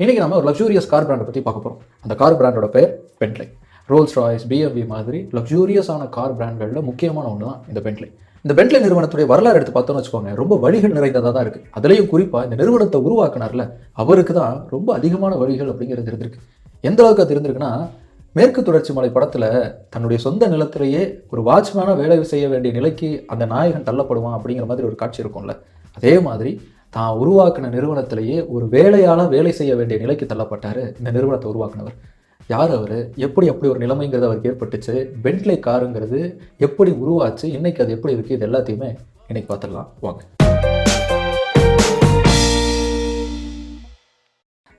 இன்றைக்கி நம்ம ஒரு லக்ஸூரியஸ் கார் பிராண்டை பற்றி பார்க்க போகிறோம் அந்த கார் பிராண்டோட பேர் பென்ட்லை ரோல்ஸ் ராய்ஸ் பிஎஃப்வி மாதிரி லக்ஸூரியஸான கார் பிராண்ட்களில் முக்கியமான ஒன்று தான் இந்த பென்ட்லை இந்த பென்ட்லை நிறுவனத்துடைய வரலாறு எடுத்து பார்த்தோம்னு வச்சுக்கோங்க ரொம்ப வழிகள் நிறைந்ததாக தான் இருக்குது அதுலேயும் குறிப்பாக இந்த நிறுவனத்தை உருவாக்குனார்ல அவருக்கு தான் ரொம்ப அதிகமான வழிகள் அப்படிங்கிறது இருந்திருக்கு எந்த அளவுக்கு அது இருந்திருக்குன்னா மேற்கு தொடர்ச்சி மலை படத்தில் தன்னுடைய சொந்த நிலத்திலேயே ஒரு வாட்ச்மேனாக வேலை செய்ய வேண்டிய நிலைக்கு அந்த நாயகன் தள்ளப்படுவான் அப்படிங்கிற மாதிரி ஒரு காட்சி இருக்கும்ல. அதே மாதிரி தான் உருவாக்கின நிறுவனத்திலேயே ஒரு வேலையால் வேலை செய்ய வேண்டிய நிலைக்கு தள்ளப்பட்டார் இந்த நிறுவனத்தை உருவாக்குனவர். யார் அவர்? எப்படி அப்படி ஒரு நிலைமைங்கிறது அவருக்கு ஏற்பட்டுச்சு. பென்ட்லே காருங்கிறது எப்படி உருவாச்சு? இன்னைக்கு அது எப்படி இருக்குது இது எல்லாத்தையுமே இன்னைக்கு பார்த்துடலாம். வாங்க.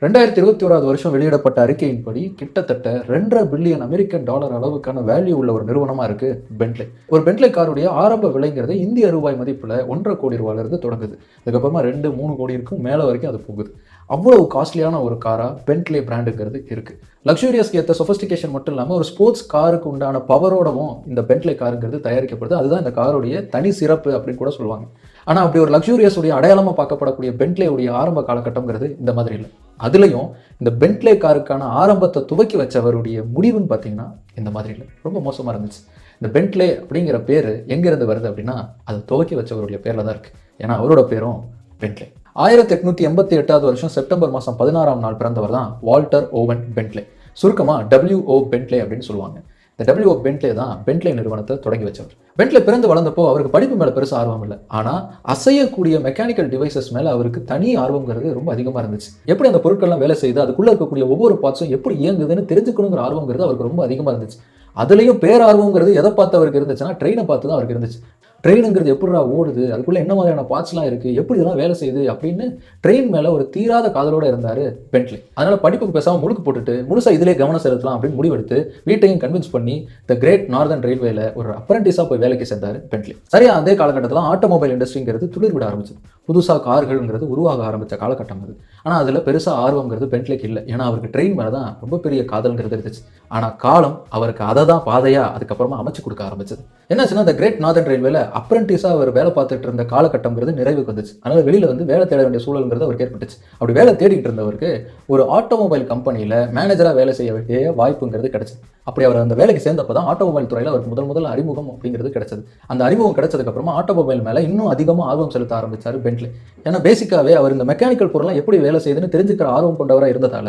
ரெண்டாயிரத்தி இருபத்தி ஓராவது வருஷம் வெளியிடப்பட்ட அறிக்கையின்படி கிட்டத்தட்ட ரெண்டரை பில்லியன் அமெரிக்கன் டாலர் அளவுக்கான வேல்யூ உள்ள ஒரு நிறுவனமாக இருக்கு பென்ட்லே ஒரு பென்ட்லே காருடைய ஆரம்ப விலைங்கிறது இந்திய ரூபாய் மதிப்பில் ஒன்றரை கோடி ரூபாயிலிருந்து தொடங்குது. அதுக்கப்புறமா ரெண்டு மூணு கோடி இருக்கும் மேலே வரைக்கும் அது போகுது. அவ்வளவு காஸ்ட்லியான ஒரு காராக பென்ட்லே பிராண்டுங்கிறது இருக்குது லக்ஸூரியஸ்க்கு ஏற்ற சொஃபிஸ்டிகேஷன் மட்டும் இல்லாமல் ஒரு ஸ்போர்ட்ஸ் காருக்கு உண்டான பவரோடவும் இந்த பென்ட்லே காருங்கிறது தயாரிக்கப்படுது. அதுதான் இந்த காருடைய தனி சிறப்பு அப்படின்னு கூட சொல்லுவாங்க. ஆனால் அப்படி ஒரு லக்ஸூரியஸ் உடைய அடையாளமாக பார்க்கப்படக்கூடிய பென்ட்லேவுடைய ஆரம்ப காலகட்டங்கிறது இந்த மாதிரி இல்லை. அதுலேயும் இந்த பென்ட்லே காருக்கான ஆரம்பத்தை துவக்கி வச்சவருடைய முடிவுன்னு பார்த்தீங்கன்னா இந்த மாதிரி இல்லை. ரொம்ப மோசமாக இருந்துச்சு. இந்த பென்ட்லே அப்படிங்கிற பேர் எங்கேருந்து வருது அப்படின்னா அது துவக்கி வச்சவருடைய பேரில் தான் இருக்குது ஏன்னா அவரோட பேரும் பென்ட்லே ஆயிரத்தி எட்நூத்தி எண்பத்தி எட்டாவது வருஷம் செப்டம்பர் மாதம் பதினாறாம் நாள் பிறந்தவர் தான் வால்டர் ஓவன் பென்ட்லே சுருக்கமாக டபிள்யூ ஓ பென்ட்லே அப்படின்னு சொல்லுவாங்க. இந்த டபிள்யூ பென்ட்லே தான் பென்ட்லே நிறுவனத்தை தொடங்கி வச்சவர். பென்ட்லே பிறந்து வளர்ந்தப்போ அவருக்கு படிப்பு மேலே பெருசாக ஆர்வம் இல்லை. ஆனால் அசையக்கூடிய மெக்கானிக்கல் டிவைசஸ் மேலே அவருக்கு தனி ஆர்வங்கிறது ரொம்ப அதிகமாக இருந்துச்சு. எப்படி அந்த பொருட்கள்லாம் வேலை செய்யுது அதுக்குள்ளே இருக்கக்கூடிய ஒவ்வொரு பார்ட்ஸும் எப்படி இயங்குதுன்னு தெரிஞ்சுக்கணுங்கிற ஆர்வங்கிறது அவருக்கு ரொம்ப அதிகமாக இருந்துச்சு. அதுலேயும் பேரார்வங்கிறது எதை பார்த்து அவருக்கு இருந்துச்சுன்னா ட்ரெயினை பார்த்து தான் அவருக்கு இருந்துச்சு. ட்ரெயினுங்கிறது எப்படிடா ஓடுது? அதுக்குள்ளே என்ன மாதிரியான பார்ட்ஸ்லாம் இருக்குது எப்படி இதெல்லாம் வேலை செய்யுது? அப்படின்னு ட்ரெயின் மேலே ஒரு தீராத காதலோடு இருந்தார் பென்ட்லி அதனால் படிப்புக்கு பேசாமல் முழுக்கு போட்டுட்டு முழுசாக இதிலே கவனம் செலுத்தலாம் அப்படின்னு முடிவெடுத்து வீட்டையும் கன்வின்ஸ் பண்ணி த கிரேட் நார்தன் ரயில்வேல ஒரு அப்ரண்டிஸாக போய் வேலைக்கு சேர்ந்தார் பென்ட்லி சரியா அதே காலகட்டத்தில் ஆட்டோமொபைல் இண்டஸ்ட்ரிங்கிறது துளிர் விட ஆரம்பிச்சது. புதுசாக கார்கள்ங்கிறது உருவாக ஆரம்பித்த காலகட்டம் அது. ஆனால் அதில் பெருசாக ஆர்வங்கிறது பென்ட்லிக்கு இல்லை. ஏன்னா அவருக்கு ட்ரெயின் மேலே தான் ரொம்ப பெரிய காதல்ங்கிறது இருந்துச்சு. ஆனால் காலம் அவருக்கு அதை தான் பாதையாக அதுக்கப்புறமா அமைச்சு கொடுக்க ஆரம்பிச்சது. என்னாச்சுன்னா அந்த கிரேட் நார்தன் ரயில்வேல அப்ரண்டிஸாக அவர் வேலை பார்த்துட்டு இருந்த காலகட்டங்கிறது நிறைவுக்கு வந்துச்சு. அதனால் வெளியில் வந்து வேலை தேட வேண்டிய சூழல்ங்கிறது அவருக்கு ஏற்பட்டுச்சு. அப்படி வேலை தேடிக்கிட்டு இருந்தவருக்கு ஒரு ஆட்டோமொபைல் கம்பெனியில் மேனேஜராக வேலை செய்ய வேண்டிய வாய்ப்புங்கிறது கிடச்சிது. அப்படி அவர் அந்த வேலைக்கு சேர்ந்தப்போ தான் ஆட்டோமொபைல் துறையில் அவருக்கு முதல் முதல் அறிமுகம் அப்படிங்கிறது கிடைச்சது. அந்த அறிமுகம் கிடைச்சதுக்கப்புறமா ஆட்டோமொபைல் மேலே இன்னும் அதிகமாக ஆர்வம் செலுத்த ஆரம்பிச்சார் பென்ட்லி ஏன்னா பேசிக்காகவே அவர் இந்த மெக்கானிக்கல் பொருள்லாம் எப்படி வேலை செய்யுதுன்னு தெரிஞ்சுக்கிற ஆர்வம் கொண்டவராக இருந்ததால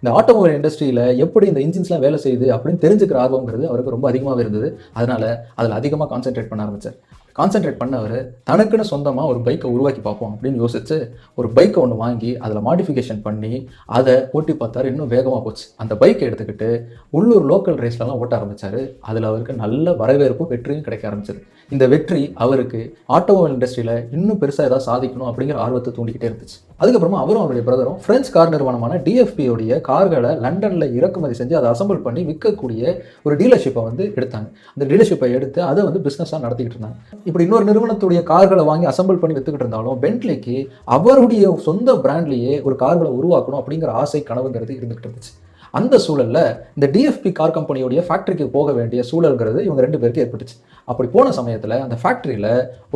இந்த ஆட்டோமொபைல் இண்டஸ்ட்ரியில் எப்படி இந்த இன்ஜின்ஸ்லாம் வேலை செய்யுது அப்படின்னு தெரிஞ்சுக்கிற ஆர்வங்கிறது அவருக்கு ரொம்ப அதிகமாக இருந்தது. அதனால அதில் அதிகமாக கான்சென்ட்ரேட் பண்ண ஆரம்பிச்சார். கான்சென்ட்ரேட் பண்ணவர் தனக்குன்னு சொந்தமாக ஒரு பைக்கை உருவாக்கி பார்ப்போம் அப்படின்னு யோசிச்சு ஒரு பைக்கை ஒன்று வாங்கி அதில் மாடிஃபிகேஷன் பண்ணி அதை ஓட்டி பார்த்தாரு. இன்னும் வேகமாக போச்சு. அந்த பைக்கை எடுத்துக்கிட்டு உள்ளூர் லோக்கல் ரேஸ்லலாம் ஓட்ட ஆரம்பித்தார் அதில் அவருக்கு நல்ல வரவேற்பும் வெற்றியும் கிடைக்க ஆரம்பிச்சது. இந்த வெற்றி அவருக்கு ஆட்டோமொபைல் இண்டஸ்ட்ரியில் இன்னும் பெருசாக ஏதாவது சாதிக்கணும் அப்படிங்கிற ஆர்வத்தை தூண்டிக்கிட்டே இருந்துச்சு. அதுக்கப்புறமா அவரும் அவருடைய பிரதரும் பிரெஞ்சு கார் நிறுவனமான டிஎஃபியோடைய கார்களை லண்டனில் இறக்குமதி செஞ்சு அதை அசம்பிள் பண்ணி விற்கக்கூடிய ஒரு டீலர்ஷிப்பை வந்து எடுத்தாங்க. அந்த டீலர்ஷிப்பை எடுத்து அதை வந்து பிஸ்னஸாக நடத்திக்கிட்டு இருந்தாங்க. இப்படி இன்னொரு நிறுவனத்துடைய கார்களை வாங்கி அசம்பிள் பண்ணி வித்துக்கிட்டு இருந்தாலும் பென்ட்லிக்கு அவருடைய சொந்த பிராண்ட்லேயே ஒரு கார்களை உருவாக்கணும் அப்படிங்கிற ஆசை கனவுங்கிறது இருந்துகிட்டு இருந்துச்சு. அந்த சூழலில் இந்த டிஎஃப்பி கார் கம்பெனியோடைய ஃபேக்ட்ரிக்கு போக வேண்டிய சூழல்ங்கிறது இவங்க ரெண்டு பேருக்கு ஏற்பட்டுச்சு. அப்படி போன சமயத்தில் அந்த ஃபேக்ட்ரியில்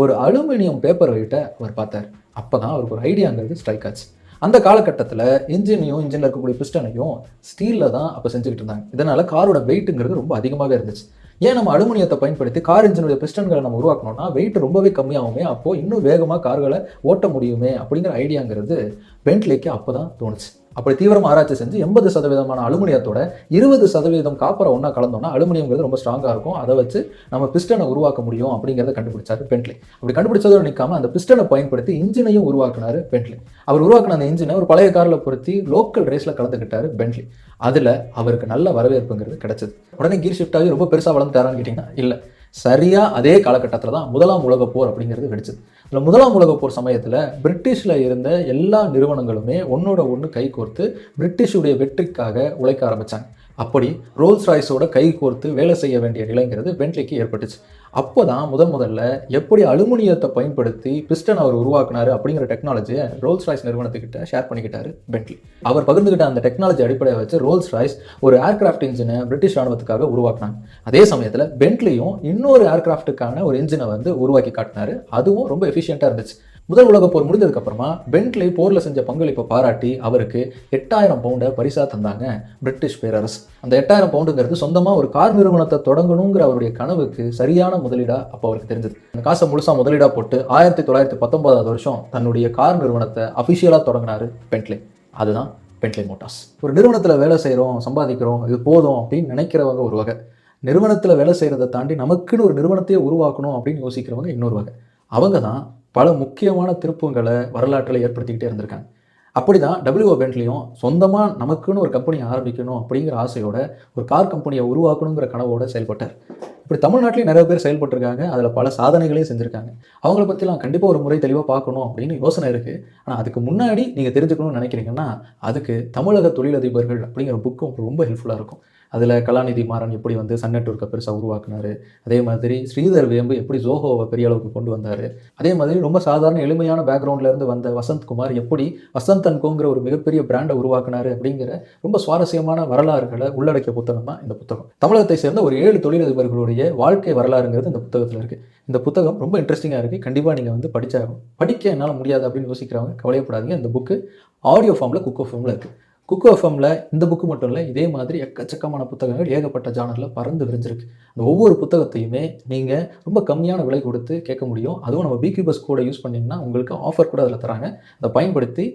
ஒரு அலுமினியம் பேப்பர் வெயிட்டை அவர் பார்த்தார். அப்போ தான் அவருக்கு ஒரு ஐடியாங்கிறது ஸ்ட்ரைக் ஆச்சு. அந்த காலகட்டத்தில் இன்ஜினையும் இன்ஜினில் இருக்கக்கூடிய பிஸ்டனையும் ஸ்டீலில் தான் அப்போ செஞ்சுக்கிட்டு இருந்தாங்க. இதனால் காரோட வெயிட்டுங்கிறது ரொம்ப அதிகமாகவே இருந்துச்சு. ஏன் நம்ம அலுமினியத்தை பயன்படுத்தி கார் இன்ஜினுடைய பிஸ்டன்களை நம்ம உருவாக்கணும்னா வெயிட் ரொம்பவே கம்மியாகுமே அப்போது இன்னும் வேகமாக கார்களை ஓட்ட முடியுமே அப்படிங்கிற ஐடியாங்கிறது பென்ட்லிக்கு அப்போ தான் தோணுச்சு. அப்படி தீவிரமாக ஆராய்ச்சி செஞ்சு எண்பது சதவீதமான அலுமினியத்தோட இருபது சதவீதம் காப்பரை ஒன்றா கலந்தோம்னா அலுமினியங்கிறது ரொம்ப ஸ்ட்ராங்காக இருக்கும். அதை வச்சு நம்ம பிஸ்டனை உருவாக்க முடியும் அப்படிங்கிறத கண்டுபிடிச்சாரு பென்ட்லி. அப்படி கண்டுபிடிச்சதோடு நிற்காம அந்த பிஸ்டனை பயன்படுத்தி இன்ஜினையும் உருவாக்குனாரு பென்ட்லி. அவர் உருவாக்கின அந்த இன்ஜினை ஒரு பழைய காரில் பொருத்தி லோக்கல் ரேஸில் கலந்துக்கிட்டாரு பென்ட்லி. அதில் அவருக்கு நல்ல வரவேற்புங்கிறது கிடைச்சது. உடனே கீர் ஷிஃப்ட் ஆகி ரொம்ப பெருசாக வளர்ந்துட்டாரான்னு கேட்டிங்கன்னா இல்லை. சரியாக அதே காலகட்டத்தில் தான் முதலாம் உலகப் போர் அப்படிங்கிறது வெடிச்சது. இந்த முதலாம் உலகப் போர் சமயத்தில் பிரிட்டிஷில் இருந்த எல்லா நிறுவனங்களுமே ஒன்னோட ஒன்று கை கோர்த்து பிரிட்டிஷுடைய வெற்றிக்காக உழைக்க ஆரம்பித்தாங்க அப்படி ரோல்ஸ் ராய்ஸோட கை கோர்த்து வேலை செய்ய வேண்டிய நிலைங்கிறது பென்ட்லிக்கு ஏற்பட்டுச்சு. அப்போ தான் முதன் முதல்ல எப்படி அலுமினியத்தை பயன்படுத்தி பிஸ்டன் அவர் உருவாக்குனாரு அப்படிங்கிற டெக்னாலஜியை ரோல்ஸ் ராய்ஸ் நிறுவனத்துக்கிட்ட ஷேர் பண்ணிக்கிட்டாரு பென்ட்லி அவர் பகிர்ந்துக்கிட்ட அந்த டெக்னாலஜி அடிப்படையை வச்சு ரோல்ஸ் ராய்ஸ் ஒரு ஏர்கிராஃப்ட் இன்ஜினை பிரிட்டிஷ் ராணுவத்துக்காக உருவாக்குனாங்க. அதே சமயத்தில் பென்ட்லியும் இன்னொரு ஏர்கிராஃப்ட்டுக்கான ஒரு இன்ஜினை வந்து உருவாக்கி காட்டினாரு. அதுவும் ரொம்ப எஃபிஷியண்ட்டாக இருந்துச்சு. முதல் உலகப் போர் முடிஞ்சதுக்கப்புறமா பென்ட்லி போரில் செஞ்ச பங்களிப்பை பாராட்டி அவருக்கு எட்டாயிரம் பவுண்டை பரிசாக தந்தாங்க பிரிட்டிஷ் பேரரசு. அந்த எட்டாயிரம் பவுண்டுங்கிறது சொந்தமாக ஒரு கார் நிறுவனத்தை தொடங்கணுங்கிற அவருடைய கனவுக்கு சரியான முதலீடாக அப்போ அவருக்கு தெரிஞ்சது. அந்த காசை முழுசாக முதலீடாக போட்டு ஆயிரத்தி தொள்ளாயிரத்தி பத்தொன்பதாவது வருஷம் தன்னுடைய கார் நிறுவனத்தை அஃபிஷியலாக தொடங்கினாரு பென்ட்லி. அதுதான் பென்ட்லி மோட்டார்ஸ். ஒரு நிறுவனத்தில் வேலை செய்கிறோம் சம்பாதிக்கிறோம் இது போதும் அப்படின்னு நினைக்கிறவங்க ஒரு வகை. நிறுவனத்தில் வேலை செய்கிறத தாண்டி நமக்குன்னு ஒரு நிறுவனத்தையே உருவாக்கணும் அப்படின்னு யோசிக்கிறவங்க இன்னொரு வகை. அவங்க தான் பல முக்கியமான திருப்பங்களை வரலாற்றில் ஏற்படுத்திக்கிட்டே இருந்திருக்காங்க. அப்படி தான் டபிள்யூஓ பென்ட்லியும் சொந்தமாக நமக்குன்னு ஒரு கம்பெனி ஆரம்பிக்கணும் அப்படிங்கிற ஆசையோட ஒரு கார் கம்பெனியை உருவாக்கணுங்கிற கனவோட செயல்பட்டார். இப்படி தமிழ்நாட்டிலையும் நிறைய பேர் செயல்பட்டுருக்காங்க. அதில் பல சாதனைகளையும் செஞ்சுருக்காங்க. அவங்கள பற்றிலாம் கண்டிப்பாக ஒரு முறை தெளிவாக பார்க்கணும் அப்படின்னு யோசனை இருக்குது ஆனால் அதுக்கு முன்னாடி நீங்கள் தெரிஞ்சுக்கணும்னு நினைக்கிறீங்கன்னா அதுக்கு தமிழக தொழிலதிபர்கள் அப்படிங்கிற புக்கும் ரொம்ப ஹெல்ப்ஃபுல்லாக இருக்கும். அதில் கலாநிதி மாறன் எப்படி வந்து சன் நெட்ஒர்க்கை பெருசாக உருவாக்குனாரு. அதே மாதிரி ஸ்ரீதர் வேம்பு எப்படி ஜோஹோவை பெரிய அளவுக்கு கொண்டு வந்தார். அதே மாதிரி ரொம்ப சாதாரண எளிமையான பேக்ரவுண்ட்லேருந்து வந்த வசந்த் குமார் எப்படி வசந்த் அண்ட் கோங்கிற ஒரு மிகப்பெரிய பிராண்டை உருவாக்குனாரு அப்படிங்கிற ரொம்ப சுவாரஸ்யமான வரலாறுகளை உள்ளடக்கிய புத்தகம் தான் இந்த புத்தகம். தமிழகத்தை சேர்ந்த ஒரு ஏழு தொழிலதிபர்களுடைய வாழ்க்கை வரலாறுங்கிறது இந்த புத்தகத்தில் இருக்குது இந்த புத்தகம் ரொம்ப இன்ட்ரெஸ்டிங்காக இருக்குது கண்டிப்பாக நீங்கள் வந்து படித்தாகும் படிக்க என்னால் முடியாது அப்படின்னு யோசிக்கிறவங்க கவலையப்படாதீங்க. இந்த புக்கு ஆடியோ ஃபார்மில் குக்கோ ஃபார்மில் இருக்குது குக் எஃப்எம்ல இந்த புக்கு மட்டும் இல்லை இதே மாதிரி எக்கச்சக்கமான புத்தகங்கள் ஏகப்பட்ட ஜானரில் பறந்து விரிஞ்சிருக்கு. அந்த ஒவ்வொரு புத்தகத்தையுமே நீங்கள் ரொம்ப கம்மியான விலை கொடுத்து கேட்க முடியும். அதுவும் நம்ம பிகியூபஸ் கூட யூஸ் பண்ணிங்கன்னா உங்களுக்கு ஆஃபர் கூட அதில் தராங்க. அதை பயன்படுத்தி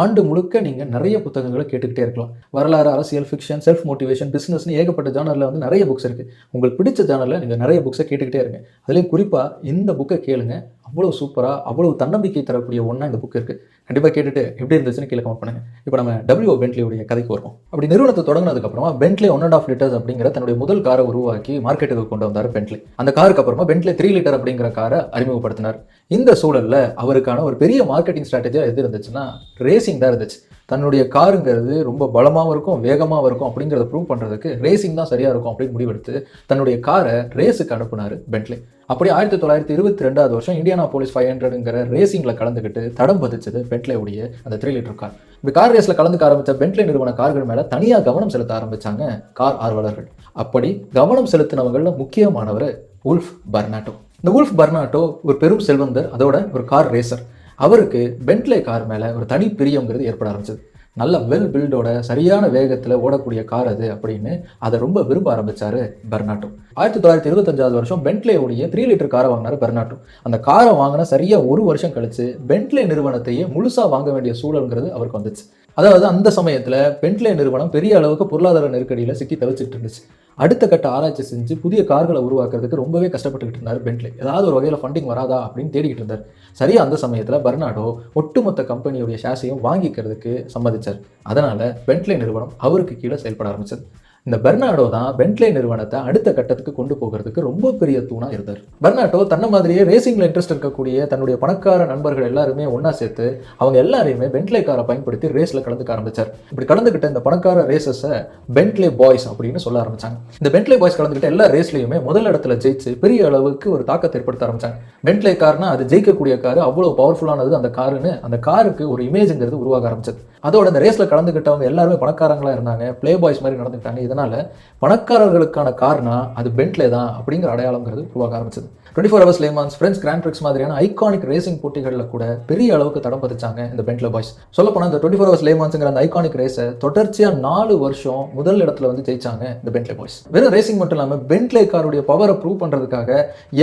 ஆண்டு முழுக்க நீங்கள் நிறைய புத்தகங்களை கேட்டுக்கிட்டே இருக்கலாம். வரலாறு அரசியல் ஃபிக்ஷன் செல்ஃப் மோட்டிவேஷன் பிஸ்னஸ்னு ஏகப்பட்ட ஜானரில் வந்து நிறைய புக்ஸ் இருக்குது உங்களுக்கு பிடிச்ச ஜானரில் நீங்கள் நிறைய புக்ஸை கேட்டுக்கிட்டே இருங்க. அதுலேயும் குறிப்பாக இந்த புக்கை கேளுங்க. அவ்வளோ சூப்பராக அவ்வளோ தன்னம்பிக்கை தரக்கூடிய ஒன்றா இந்த புக் இருக்குது கண்டிப்பாக கேட்டுட்டு எப்படி இருந்துச்சுன்னு கீழே கமெண்ட் பண்ணுங்கள் இப்போ நம்ம டபிள்யூ பென்ட்லியுடைய கதைக்கு வருவோம். அப்படி நிறுவனத்தை தொடங்கினதுக்கப்புறமா Bentley one and half litres அப்படிங்கிற தன்னுடைய முதல் காரை உருவாக்கி மார்க்கெட்டுக்கு கொண்டு வந்தார் பென்ட்லி அந்த காருக்கு அப்புறமா பென்ட்லி த்ரீ லிட்டர் அப்படிங்கிற காரை அறிமுகப்படுத்தினார். இந்த சூழலில் அவருக்கான ஒரு பெரிய மார்க்கெட்டிங் ஸ்ட்ராட்டஜியாக எது இருந்துச்சுன்னா ரேசிங் தான் இருந்துச்சு. தன்னுடைய காருங்கிறது ரொம்ப பலமாகவும் இருக்கும் வேகமாகவும் இருக்கும் அப்படிங்கிறத ப்ரூவ் பண்ணுறதுக்கு ரேசிங் தான் சரியாக இருக்கும் அப்படின்னு முடிவெடுத்து தன்னுடைய காரை ரேஸுக்கு அனுப்புனார் பென்ட்லி அப்படி ஆயிரத்தி தொள்ளாயிரத்தி இருபத்தி ரெண்டாவது வருஷம் இந்தியானா போலீஸ் ஃபைவ் ஹண்ட்ரடுங்கிற ரேசிங்கில் கலந்துக்கிட்டு தடம் பதிச்சது பென்ட்லேவுடைய அந்த த்ரீ லிட்டர் கார் இப்படி கார் ரேஸில் கலந்துக்க ஆரம்பித்த பென்ட்லே நிறுவன கார்கள் மேலே தனியாக கவனம் செலுத்த ஆரம்பிச்சாங்க கார் ஆர்வலர்கள். அப்படி கவனம் செலுத்தினவங்களில் முக்கியமானவர் உல்ஃப் பர்னாட்டோ இந்த உல்ஃப் பர்னாட்டோ ஒரு பெரும் செல்வந்தர் அதோட ஒரு கார் ரேசர் அவருக்கு பென்ட்லே கார் மேலே ஒரு தனி பிரியங்கிறது ஏற்பட ஆரம்பிச்சது. நல்ல வெல் பில்டோட சரியான வேகத்தில் ஓடக்கூடிய கார் அது அப்படின்னு அதை ரொம்ப விரும்ப ஆரம்பித்தார் பெர்னாட்டோ ஆயிரத்தி தொள்ளாயிரத்தி இருபத்தஞ்சாவது வருஷம் பென்ட்லேவுடைய த்ரீ லிட்டர் காரை வாங்கினார் பெர்னாட்டோ அந்த காரை வாங்கின சரியாக ஒரு வருஷம் கழித்து பென்ட்லே நிறுவனத்தையே முழுசாக வாங்க வேண்டிய சூழல்ங்கிறது அவருக்கு வந்துச்சு. அதாவது அந்த சமயத்தில் பென்ட்லே நிறுவனம் பெரிய அளவுக்கு பொருளாதார நெருக்கடியில் சிக்கி தவிச்சிட்டு இருந்துச்சு. அடுத்த கட்ட ஆராய்ச்சி செஞ்சு புதிய கார்களை உருவாக்குறதுக்கு ரொம்பவே கஷ்டப்பட்டுக்கிட்டு இருந்தார் பென்ட்லே ஏதாவது ஒரு வகையில் ஃபண்டிங் வராதா அப்படின்னு தேடிக்கிட்டு இருந்தார். சரியா அந்த சமயத்தில் பர்னாடோ ஒட்டுமொத்த கம்பெனியுடைய ஷேர்ஸையும் வாங்கிக்கிறதுக்கு சம்மதிச்சார். அதனால் பென்ட்லே நிறுவனம் அவருக்கு கீழே செயல்பட ஆரம்பிச்சது. இந்த பெர்னாடோ தான் பென்ட்லே நிறுவனத்தை அடுத்த கட்டத்துக்கு கொண்டு போகிறதுக்கு ரொம்ப பெரிய தூணா இருந்தார் பெர்னாடோ தன்னை மாதிரியே ரேசிங்ல இன்ட்ரெஸ்ட் இருக்கக்கூடிய தன்னுடைய பணக்கார நண்பர்கள் எல்லாருமே ஒன்றா சேர்த்து அவங்க எல்லாரையுமே பென்ட்லே காரை பயன்படுத்தி ரேஸ்ல கலந்துக்க ஆரம்பிச்சார். இப்படி கலந்துக்கிட்ட இந்த பணக்கார ரேசஸை பென்ட்லே பாய்ஸ் அப்படின்னு சொல்ல ஆரம்பிச்சாங்க. இந்த பென்ட்லே பாய்ஸ் கலந்துகிட்ட எல்லா ரேஸ்லையுமே முதல் இடத்துல ஜெயிச்சு பெரிய அளவுக்கு ஒரு தாக்கத்தை ஏற்படுத்த ஆரம்பிச்சாங்க. பென்ட்லே கார்னா அது ஜெயிக்கக்கூடிய காரு அவ்வளோ பவர்ஃபுல்லானது அந்த காருன்னு அந்த காருக்கு ஒரு இமேஜ்ங்கிறது உருவாக ஆரம்பிச்சது. அதோட அந்த ரேஸ்ல கலந்துக்கிட்டவங்க எல்லாருமே பணக்காரங்களா இருந்தாங்க பிளே பாய்ஸ் மாதிரி நடந்துக்கிட்டாங்க இதனால பணக்காரர்களுக்கான கார்னா அது பென்ட்லே தான் அப்படிங்கிற அடையாளங்கிறது உருவாக ஆரம்பிச்சது. Twenty four hours Le Mans French grand prix மாதிரியான ஐகானிக் ரேசிங் போட்டிகளில் கூட பெரிய அளவுக்கு தடம் பதிச்சாங்க இந்த பென்ட்ல பாய்ஸ் சொல்லப்போனால் இந்த டுவெண்ட்டி ஃபோர் ஹவர்ஸ் லேமான்ஸுங்கிற அந்த ஐகானிக் ரேஸை தொடர்ச்சியாக நாலு வருஷம் முதல் இடத்துல வந்து ஜெயிச்சாங்க இந்த பென்ட்லே பாய்ஸ் வெறும் ரேசிங் மட்டும் இல்லாமல் பென்ட்லே காருடைய பவரை ப்ரூவ் பண்ணுறதுக்காக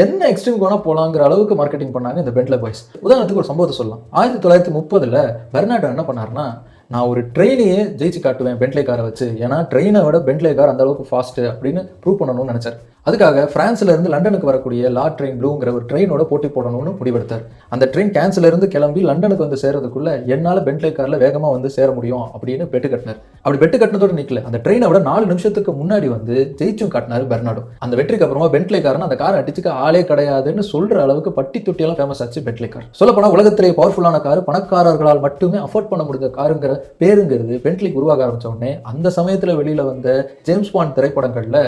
என்ன எக்ஸ்ட்ரீம் வேணால் போகலாங்கிற அளவுக்கு மார்க்கெட்டிங் பண்ணாங்க இந்த பென்ட்லே பாய்ஸ் உதாரணத்துக்கு ஒரு சம்பவத்தை சொல்லலாம். ஆயிரத்தி தொள்ளாயிரத்தி முப்பதில் பெர்னாடோ என்ன பண்ணார்னா நான் ஒரு ட்ரெயினையே ஜெயிச்சு காட்டுவேன் பென்ட்லே காரை வச்சு. ஏன்னா ட்ரெயினை விட பென்ட்லே கார் அந்த அளவுக்கு ஃபாஸ்ட்டு அப்படின்னு ப்ரூவ் பண்ணணும்னு நினச்சார். அதுக்காக பிரான்ஸ்ல இருந்து லண்டனுக்கு வரக்கூடிய லா ட்ரெயின் ப்ளூங்கிற ஒரு ட்ரெயினோட போட்டி போடணும்னு முடிவெடுத்தார். அந்த ட்ரெயின் கேன்சல் இருந்து கிளம்பி லண்டனுக்கு வந்து சேர்றதுக்குள்ள என்னால் பென்ட்லே காரில் வேகமாக வந்து சேர முடியும் அப்படின்னு பெட்டு கட்டினார். அப்படி பெட்டு கட்டினதோட நிற்கல அந்த ட்ரெயினை விட நாலு நிமிஷத்துக்கு முன்னாடி வந்து ஜெயிச்சும் காட்டினார் பெர்னாடோ. அந்த வெற்றிக்கு அப்புறமா பென்ட்லே காரன் அந்த காரை அடிச்சுக்க ஆளே கிடையாதுன்னு சொல்ற அளவுக்கு பட்டி தொட்டியெல்லாம் ஃபேமஸ் ஆச்சு பென்ட்லே கார் சொல்லப்போனால் உலகத்திலே உலகத்திலேயே பவர்ஃபுல்லான கார் பணக்காரர்களால் மட்டுமே அஃபோர்ட் பண்ண முடிந்த காருங்கிற பேருங்கிறது பென்ட்லிக் உருவாக ஆரம்பிச்ச உடனே அந்த சமயத்தில் வெளியில வந்த ஜேம்ஸ் பாண்ட் திரைப்படங்கள்ல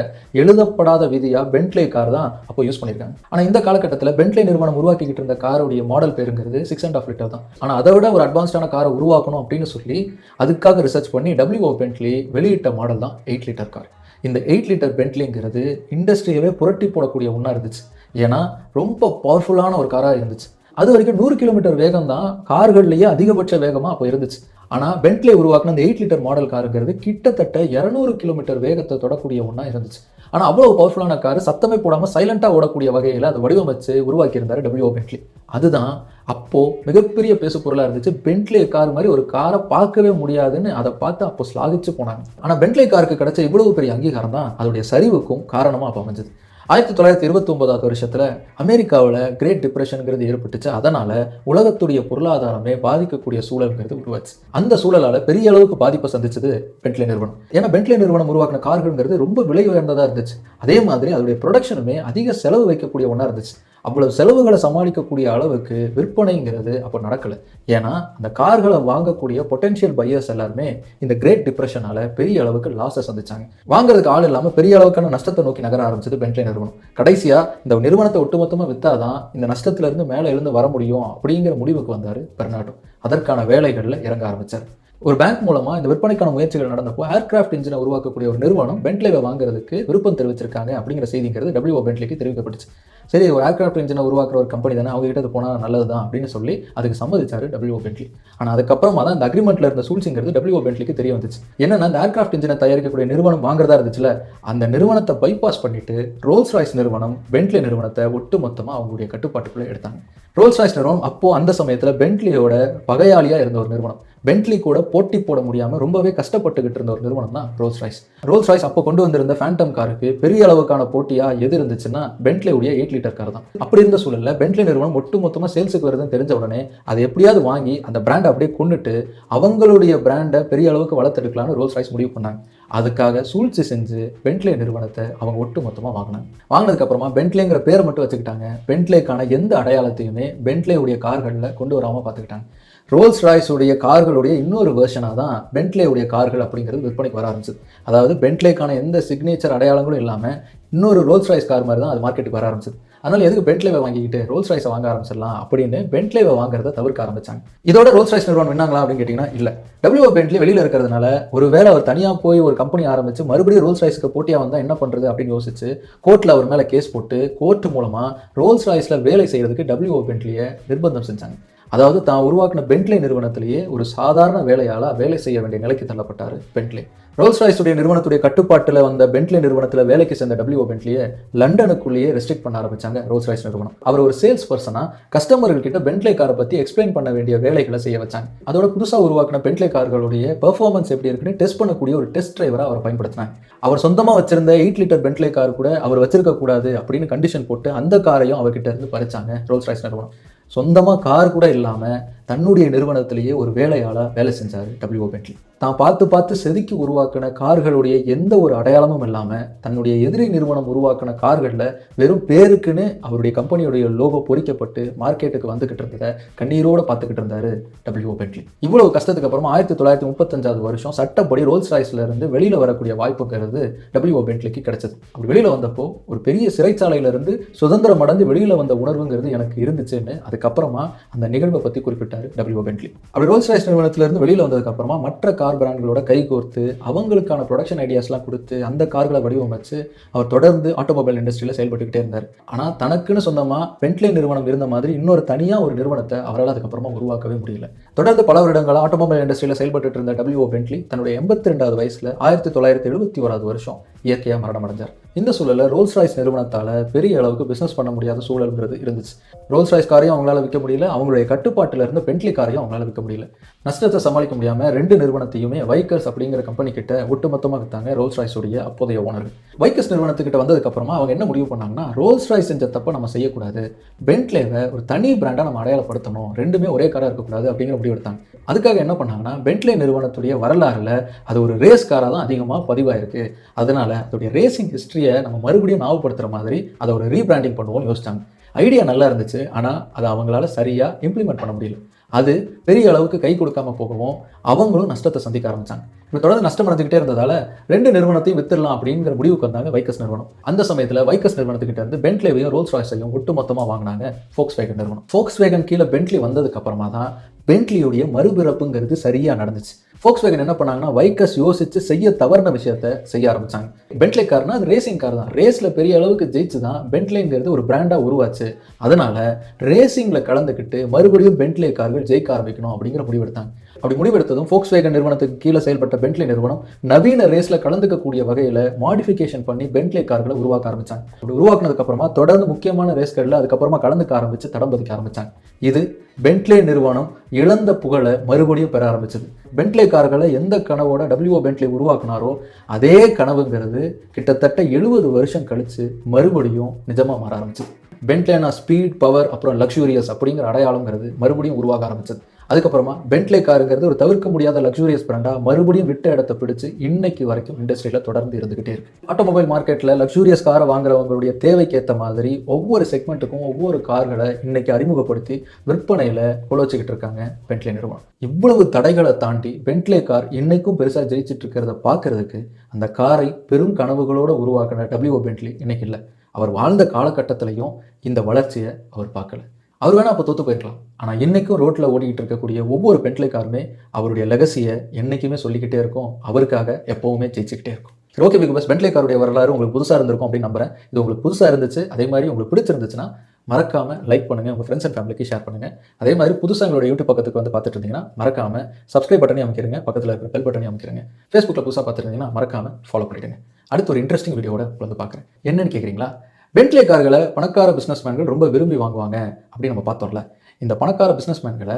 எழுதப்படாத விதியா பென்ட்லே கார் தான் அப்போ யூஸ் பண்ணியிருக்காங்க. ஆனால் இந்த காலகட்டத்தில் பென்ட்லே நிறுவனம் உருவாக்கிக்கிட்டு இருந்த காருடைய மாடல் பேருங்கிறது சிக்ஸ் அண்ட் ஆஃப் லிட்டர் தான். ஆனால் அதை விட ஒரு அட்வான்ஸ்டான காரை உருவாக்கணும் அப்படின்னு சொல்லி அதுக்காக ரிசர்ச் பண்ணி டபிள்யூஓ பென்ட்லி வெளியிட்ட மாடல் தான் எயிட் லிட்டர் கார் இந்த எயிட் லிட்டர் பென்ட்லிங்கிறது இண்டஸ்ட்ரியவே புரட்டி போடக்கூடிய ஒன்றா இருந்துச்சு. ஏன்னா ரொம்ப பவர்ஃபுல்லான ஒரு காராக இருந்துச்சு. அது வரைக்கும் நூறு கிலோமீட்டர் வேகம் தான் கார்கள்லேயே அதிகபட்ச வேகமாக அப்போ இருந்துச்சு. ஆனால் பென்ட்லே உருவாக்குன அந்த எயிட் லிட்டர் மாடல் காருங்கிறது கிட்டத்தட்ட இரநூறு கிலோமீட்டர் வேகத்தை தொடக்கூடிய ஒன்றா இருந்துச்சு. ஆனால் அவ்வளோ பவர்ஃபுல்லான கார் சத்தமே போடாமல் சைலண்டாக ஓடக்கூடிய வகையில் அதை வடிவமைச்சு உருவாக்கியிருந்தார் டபிள்யூ பென்ட்லி அதுதான் அப்போது மிகப்பெரிய பேசு பொருளாக இருந்துச்சு. பென்ட்லே கார் மாதிரி ஒரு காரை பார்க்கவே முடியாதுன்னு அதை பார்த்து அப்போ ஸ்லாகிச்சு போனாங்க. ஆனால் பென்ட்லே காருக்கு கிடைச்ச இவ்வளவு பெரிய அங்கீகாரம் தான் அதோடைய சரிவுக்கும் காரணமாக அப்போ அமைஞ்சது. ஆயிரத்தி தொள்ளாயிரத்தி இருபத்தி ஒன்பதாவது வருஷத்தில் அமெரிக்காவில் கிரேட் டிப்ரெஷனுங்கிறது ஏற்பட்டுச்சு. அதனால் உலகத்துடைய பொருளாதாரமே பாதிக்கக்கூடிய சூழல்ங்கிறது உருவாச்சு. அந்த சூழலால் பெரிய அளவுக்கு பாதிப்பை சந்திச்சது பென்ட்லே நிறுவனம். ஏன்னா பென்ட்லே நிறுவனம் உருவாக்கின கார்கள்ங்கிறது ரொம்ப விலை உயர்ந்ததாக இருந்துச்சு. அதே மாதிரி அதோடைய ப்ரொடக்ஷனுமே அதிக செலவு வைக்கக்கூடிய ஒன்றா இருந்துச்சு. அவ்வளவு செலவுகளை சமாளிக்கக்கூடிய அளவுக்கு விற்பனைங்கிறது அப்போ நடக்கலை. ஏன்னா அந்த கார்களை வாங்கக்கூடிய பொட்டென்ஷியல் பையர்ஸ் எல்லாருமே இந்த கிரேட் டிப்ரெஷனால பெரிய அளவுக்கு லாஸை சந்திச்சாங்க. வாங்குறதுக்கு ஆள் இல்லாமல் பெரிய அளவுக்கான நஷ்டத்தை நோக்கி நகர ஆரம்பிச்சது பென்ட்லே நிறுவனம். கடைசியா இந்த நிறுவனத்தை ஒட்டுமொத்தமாக வித்தாதான் இந்த நஷ்டத்திலிருந்து மேலே எழுந்து வர முடியும் அப்படிங்கிற முடிவுக்கு வந்தார் பெர்னாட்டோ அதற்கான வேலைகளில் இறங்க ஆரம்பிச்சார். ஒரு பேங்க் மூலமா இந்த விற்பனைக்கான முயற்சிகள் நடந்தப்போ ஏர்கிராஃப்ட் இன்ஜினை உருவாக்கக்கூடிய ஒரு நிறுவனம் பென்ட்லேவை வாங்குறதுக்கு விருப்பம் தெரிவிச்சிருக்காங்க அப்படிங்கிற செய்திங்கிறது டபிள்யூஓ பென்ட்லிக்கு தெரிவிக்கப்பட்டுச்சு. சரி ஒரு ஏர்க்ராஃப்ட் இன்ஜினை உருவாக்குற ஒரு கம்பெனி தானே அவங்க கிட்ட போனால் நல்லது தான் அப்படின்னு சொல்லி அதுக்கு சம்மதிச்சாரு டபிள்யூ பென்ட்லி ஆனால் அதுக்கப்புறமா தான் இந்த அக்ரிமெண்ட்ல இருந்த சூழ்ச்சிங்கிறது டபிள்யூ பென்ட்லிக்கு தெரிய வந்துச்சு. என்னன்னா அந்த ஏர்க்ராஃப்ட் இன்ஜினை தயாரிக்கக்கூடிய நிறுவனம் வாங்குறதா இருந்துச்சுல அந்த நிறுவனத்தை பைபாஸ் பண்ணிட்டு ரோல்ஸ் ராய்ஸ் நிறுவனம் பென்ட்லி நிறுவனத்தை ஒட்டு மொத்தமாக அவங்களுடைய கட்டுப்பாட்டுக்குள்ளே எடுத்தாங்க. ரோல்ஸ் ராய்ஸ் நிறுவனம் அப்போ அந்த சமயத்தில் பென்ட்லியோட பகையாளியா இருந்த ஒரு நிறுவனம். பென்ட்லி கூட போட்டி போட முடியாமல் ரொம்பவே கஷ்டப்பட்டுக்கிட்டு இருந்த ஒரு நிறுவனம் தான் ரோல்ஸ் ராய்ஸ் ரோல்ஸ் ராய்ஸ் அப்போ கொண்டு வந்திருந்த ஃபேண்டம் காருக்கு பெரிய அளவுக்கான போட்டியா எது இருந்துச்சுன்னா பென்ட்லியுடைய எயிட் லிட்டர் கார் தான். அப்படி இருந்த சூழலில் பென்ட்லி நிறுவனம் ஒட்டு மொத்தமாக சேல்ஸுக்கு வருதுன்னு தெரிஞ்ச உடனே அதை எப்படியாவது வாங்கி அந்த பிராண்டை அப்படியே கொண்டுட்டு அவங்களுடைய பிராண்டை பெரிய அளவுக்கு வளர்த்தெடுக்கலாம்னு ரோல்ஸ் ராய்ஸ் முடிவு பண்ணாங்க. அதுக்காக சூழ்ச்சி செஞ்சு பென்ட்லே நிறுவனத்தை அவங்க ஒட்டு மொத்தமாக வாங்கினாங்க வாங்கினதுக்கப்புறமா பென்ட்லேங்கிற பேர் மட்டும் வச்சுக்கிட்டாங்க. பென்ட்லேக்கான எந்த அடையாளத்தையுமே பென்ட்லேவுடைய கார்களில் கொண்டு வராமல் பார்த்துக்கிட்டாங்க. ரோல்ஸ் ராய்ஸுடைய கார்களுடைய இன்னொரு வேர்ஷனாக தான் பென்ட்லேவுடைய கார்கள் அப்படிங்கிறது விற்பனைக்கு வர ஆரம்பிச்சது. அதாவது பென்ட்லேக்கான எந்த சிக்னேச்சர் அடையாளங்களும் இல்லாமல் இன்னொரு ரோல்ஸ் ராய்ஸ் கார் மாதிரி தான் அது மார்க்கெட்டுக்கு வர ஆரம்பிச்சது. அதனால எதுக்கு பென்ட்லேவை வாங்கிக்கிட்டு ரோல்ஸ் ரைஸை வாங்க ஆரம்பிச்சிடலாம் அப்படின்னு பென்ட்லேவை வாங்குறத தவிர்க்க ஆரம்பிச்சாங்க. இதோட ரோல்ஸ் ரைஸ் நிறுவனம் என்னங்களா அப்படின்னு கேட்டிங்கன்னா இல்லை. டபிள்யூஓ பென்ட்லி வெளியில் இருக்கிறதுனால ஒரு வேலை அவர் தனியாக போய் ஒரு கம்பெனி ஆரம்பிச்சு மறுபடியும் ரோல்ஸ் ரைஸ்க்கு போட்டியாக வந்தால் என்ன பண்ணுறது அப்படின்னு யோசிச்சு கோர்ட்டில் அவர் மேலே கேஸ் போட்டு கோர்ட் மூலமாக ரோல்ஸ் ராய்ஸில் வேலை செய்கிறதுக்கு டபிள்யூஓ பென்ட்லியை நிர்பந்தம் செஞ்சாங்க. அதாவது தான் உருவாக்கின பென்ட்லே நிறுவனத்திலேயே ஒரு சாதாரண வேலையாளா வேலை செய்ய வேண்டிய நிலைக்கு தள்ளப்பட்டார் பென்ட்லே ரோல்ஸ் ராய்ஸுடைய நிறுவனத்துடைய கட்டுப்பாட்டில் வந்த பென்ட்லே நிறுவனத்தில் வேலைக்கு சேர்ந்த டபிள்யூஓ பென்ட்லியை லண்டனுக்குள்ளேயே ரெஸ்ட்ரிக்ட் பண்ண ஆரம்பிச்சாங்க ரோல்ஸ் ராய்ஸ் நிறுவனம். அவர் ஒரு சேல்ஸ் பர்சனாக கஸ்டமர்கள் கிட்ட பென்ட்லே காரை பற்றி எக்ஸ்பிளைன் பண்ண வேண்டிய வேலைகளை செய்ய வச்சாங்க. அதோட புதுசாக உருவாக்கின பென்ட்லே கார்களுடைய பெர்ஃபார்மன்ஸ் எப்படி இருக்குன்னு டெஸ்ட் பண்ணக்கூடிய ஒரு டெஸ்ட் டிரைவராக அவர் பயன்படுத்தினாங்க. அவர் சொந்தமாக வச்சிருந்த எயிட் லிட்டர் பென்ட்லே கார் கூட அவர் வச்சிருக்க கூடாது அப்படின்னு கண்டிஷன் போட்டு அந்த காரையும் அவர்கிட்ட இருந்து பறிச்சாங்க ரோல்ஸ் ராய்ஸ் நிறுவனம். சொந்தமாக கார் கூட இல்லாமல் தன்னுடைய நிறுவனத்திலேயே ஒரு வேலையாளாக வேலை செஞ்சார் டபிள்யூ பென்ட்லி தான் பார்த்து பார்த்து செதுக்கி உருவாக்கின கார்களுடைய எந்த ஒரு அடையாளமும் இல்லாமல் தன்னுடைய எதிரி நிறுவனம் உருவாக்கின கார்களில் வெறும் பேருக்குன்னு அவருடைய கம்பெனியுடைய லோகோ பொறிக்கப்பட்டு மார்க்கெட்டுக்கு வந்துக்கிட்டு இருந்ததை கண்ணீரோடு பார்த்துக்கிட்டு இருந்தார் டபிள்யூ பென்ட்லி இவ்வளவு கஷ்டத்துக்கு அப்புறமா ஆயிரத்தி தொள்ளாயிரத்தி முப்பத்தஞ்சாவது வருஷம் சட்டப்படி ரோல்ஸ் ராய்ஸ்ல இருந்து வெளியில் வரக்கூடிய வாய்ப்புங்கிறது டபிள்யூஓ பென்ட்லிக்கு கிடைச்சது. அப்படி வெளியில் வந்தப்போ ஒரு பெரிய சிறைச்சாலையிலிருந்து சுதந்திரம் அடைந்து வெளியில் வந்த உணர்வுங்கிறது எனக்கு இருந்துச்சுன்னு அதுக்கப்புறமா அந்த நிகழ்வை பற்றி குறிப்பிட்டார் டபிள்யூ பென்ட்லி அப்படி ரோல்ஸ் ராய்ஸ் நிறுவனத்திலிருந்து வெளியில் வந்ததுக்கப்புறமா மற்ற கார் பிராண்ட்களோட கைகோர்த்து அவங்களுக்கான ப்ரொடக்ஷன் ஐடியாஸ்லாம் கொடுத்து அந்த கார்களை வடிவமைச்சு அவர் தொடர்ந்து ஆட்டோமொபைல் இண்டஸ்ட்ரியில் செயல்பட்டுக்கிட்டே இருந்தார். ஆனால் தனக்குன்னு சொந்தமாக பென்ட்லி நிறுவனம் இருந்த மாதிரி இன்னொரு தனியாக ஒரு நிறுவனத்தை அவரால் அதுக்கப்புறமா உருவாக்கவே முடியல. தொடர்ந்து பல வருடங்களாக ஆட்டோமொபைல் இண்டஸ்ட்ரியில் செயல்பட்டு இருந்த டபிள்யூஓ பென்ட்லி தன்னுடைய எண்பத்தி ரெண்டாவது வயசில் ஆயிரத்தி தொள்ளாயிரத்தி எழுபத்தி ஓராவது வருஷம் இயற்கையாக மரணம் அடைஞ்சார் இந்த சூழலில் ரோல்ஸ் ராய்ஸ் நிறுவனத்தால் பெரிய அளவுக்கு பிஸ்னஸ் பண்ண முடியாத சூழல்ங்கிறது இருந்துச்சு. ரோல்ஸ் ராய்ஸ் காரையும் அவங்களால விற்க முடியல அவங்களுடைய கட்டுப்பாட்டில் இருந்த பென்ட்லி காரையும் அவங்களால விற்க முடியல. நஷ்டத்தை சமாளிக்க முடியாமல் ரெண்டு நிறுவனத்தையுமே வைக்கர்ஸ் அப்படிங்கிற கம்பெனி கிட்ட ஒட்டுமொத்தமாக வித்தாங்க ரோல்ஸ் ராய்ஸுடைய அப்போதைய ஓனர்கள் வைக்கர்ஸ் நிறுவனத்துக்கிட்ட வந்ததுக்கப்புறமா அவங்க என்ன முடிவு பண்ணாங்கன்னா ரோல்ஸ் ராய்ஸ் செஞ்ச தப்பை நம்ம செய்யக்கூடாது. பென்ட்லேவை ஒரு தனி பிராண்டாக நம்ம அடையாளப்படுத்தணும். ரெண்டுமே ஒரே காராக இருக்கக்கூடாது அப்படிங்கிற முடிவு எடுத்தாங்க. அதுக்காக என்ன பண்ணாங்கன்னா பென்ட்லே நிறுவனத்துடைய வரலாறுல அது ஒரு ரேஸ் காராக தான் அதிகமாக பதிவாயிருக்கு. அதனால அதோடைய ரேசிங் ஐடியை நம்ம மறுபடியும் ஞாபகப்படுத்துற மாதிரி அதை ஒரு ரீபிராண்டிங் பண்ணுவோம்னு யோசிச்சாங்க. ஐடியா நல்லா இருந்துச்சு ஆனால் அதை அவங்களால சரியாக இம்ப்ளிமெண்ட் பண்ண முடியல. அது பெரிய அளவுக்கு கை கொடுக்காம போகவும் அவங்களும் நஷ்டத்தை சந்திக்க ஆரம்பிச்சாங்க. இப்போ தொடர்ந்து நஷ்டம் அடைஞ்சிக்கிட்டே இருந்ததால ரெண்டு நிறுவனத்தையும் வித்துடலாம் அப்படிங்கிற முடிவுக்கு வந்தாங்க வைக்கஸ் நிறுவனம். அந்த சமயத்தில் வைக்கஸ் நிறுவனத்துக்கிட்ட இருந்து பென்ட்லேவையும் ரோல்ஸ் ராய்ஸையும் ஒட்டு மொத்தமாக வாங்கினாங்க ஃபோக்ஸ் வேகன் நிறுவனம். ஃபோக்ஸ் வேகன் கீழே பென்ட்லி வந்ததுக்கு அப்புறமா தான் பென்ட்லியுடைய மறுபிறப்புங்கிறது சரியாக நடந்துச்சு. ஃபோக்ஸ் வேகன் என்ன பண்ணாங்கன்னா வைக்கஸ் யோசிச்சு செய்ய தவறின விஷயத்த செய்ய ஆரம்பிச்சாங்க. பென்ட்லே கார்னா அது ரேசிங் கார் தான். ரேஸில் பெரிய அளவுக்கு ஜெயிச்சு தான் பென்ட்லேங்கிறது ஒரு பிராண்டாக உருவாச்சு. அதனால ரேசிங்கில் கலந்துக்கிட்டு மறுபடியும் பென்ட்லே கார்கள் ஜெயிக்க ஆரம்பிக்கணும் அப்படிங்கிற முடிவெடுத்தாங்க. அப்படி முடிவெடுத்ததும் ஃபோக்ஸ் வேகன் நிறுவனத்துக்கு கீழே செயல்பட்ட பென்ட்லி நிறுவனம் நவீன ரேஸில் கலந்துக்கக்கூடிய வகையில் மாடிஃபிகேஷன் பண்ணி பென்ட்லே கார்களை உருவாக்க ஆரம்பித்தாங்க அப்படி உருவாக்குனதுக்கப்புறமா தொடர்ந்து முக்கியமான ரேஸ்களில் அதுக்கப்புறமா கலந்துக்க ஆரம்பித்து தடம் பதிக்க ஆரம்பித்தாங்க இது பென்ட்லே நிறுவனம் இழந்த புகழை மறுபடியும் பெற ஆரம்பிச்சது. பென்ட்லே கார்களை எந்த கனவோட டபிள்யூஓ பென்ட்லே உருவாக்குனாரோ அதே கனவுங்கிறது கிட்டத்தட்ட எழுபது வருஷம் கழித்து மறுபடியும் நிஜமாக மாற ஆரம்பிச்சது. பென்ட்லேனா ஸ்பீட் பவர் அப்புறம் லக்ஸூரியஸ் அப்படிங்கிற அடையாளங்கிறது மறுபடியும் உருவாக ஆரம்பிச்சது. அதுக்கப்புறமா பென்ட்லே காருங்கிறது ஒரு தவிர்க்க முடியாத லக்ஸூரியஸ் பிராண்டாக மறுபடியும் விட்ட இடத்தை பிடிச்சு இன்னைக்கு வரைக்கும் இண்டஸ்ட்ரியில் தொடர்ந்து இருந்துகிட்டே இருக்கு. ஆட்டோமொபைல் மார்க்கெட்டில் லக்ஸூரியஸ் காரை வாங்குறவங்களுடைய தேவைக்கு ஏற்ற மாதிரி ஒவ்வொரு செக்மெண்ட்டுக்கும் ஒவ்வொரு கார்களை இன்னைக்கு அறிமுகப்படுத்தி விற்பனையில் குழச்சிக்கிட்டு இருக்காங்க பென்ட்லே நிறுவனம். இவ்வளவு தடைகளை தாண்டி பென்ட்லே கார் இன்னைக்கும் பெருசாக ஜெயிச்சிட்டு இருக்கிறத பார்க்கறதுக்கு அந்த காரை பெரும் கனவுகளோடு உருவாக்கின டபிள்யூஓ பென்ட்லி இன்னைக்கு இல்லை. அவர் வாழ்ந்த காலகட்டத்திலையும் இந்த வளர்ச்சியை அவர் பார்க்கல. அவர் வேணால் அப்போ தோற்று போயிருக்கலாம். ஆனால் என்றைக்கும் ரோட்டில் ஓடிக்கிட்டு இருக்கக்கூடிய ஒவ்வொரு பென்ட்லே அவருடைய லெகசியை என்றைக்குமே சொல்லிக்கிட்டே இருக்கும். அவருக்காக எப்போவுமே ஜெயிச்சுக்கிட்டே இருக்கும். சரி ஓகே பிகாஸ் பென்ட்லே வரலாறு உங்களுக்கு புதுசாக இருந்திருக்கும் அப்படின்னு நம்புறேன். இது உங்களுக்கு புதுசாக இருந்துச்சு அதே மாதிரி உங்களுக்கு பிடிச்சிருந்துச்சுன்னா மறக்காம லைக் பண்ணுங்க உங்கள் ஃப்ரெண்ட்ஸ் அண்ட் ஃபேமிலிக்கு ஷேர் பண்ணுங்க. அதே மாதிரி புதுசாக எங்களோட யூடியூப் பக்கத்துக்கு வந்து பார்த்துட்டு இருந்தீங்கன்னா மறக்காம சப்ஸ்கிரைப் பட்டனே அமைக்கிறங்க பக்கத்தில் இருக்கிற பெல் பட்டனே அமைக்கிறங்க. ஃபேஸ்புக்கில் புதுசாக பார்த்துருந்தீங்கன்னா மறக்காம ஃபாலோ பண்ணிடுங்க. அடுத்து ஒரு இன்ட்ரெஸ்டிங் வீடியோட வந்து பார்க்குறேன். என்னன்னு கேட்குறீங்களா பென்ட்லே கார்களை பணக்கார பிஸ்னஸ்மேன்கள் ரொம்ப விரும்பி வாங்குவாங்க அப்படின்னு நம்ம பார்த்தோம்ல. இந்த பணக்கார பிஸ்னஸ்மேன்களை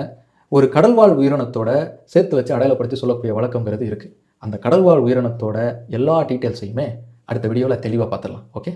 ஒரு கடல்வாழ் உயிரினத்தோட சேர்த்து வச்சு அடையாளப்படுத்தி சொல்லக்கூடிய வழக்கங்கிறது இருக்குது அந்த கடல்வாழ் உயிரினத்தோட எல்லா டீட்டெயில்ஸையுமே அடுத்த வீடியோவில் தெளிவாக பார்த்துடலாம். ஓகே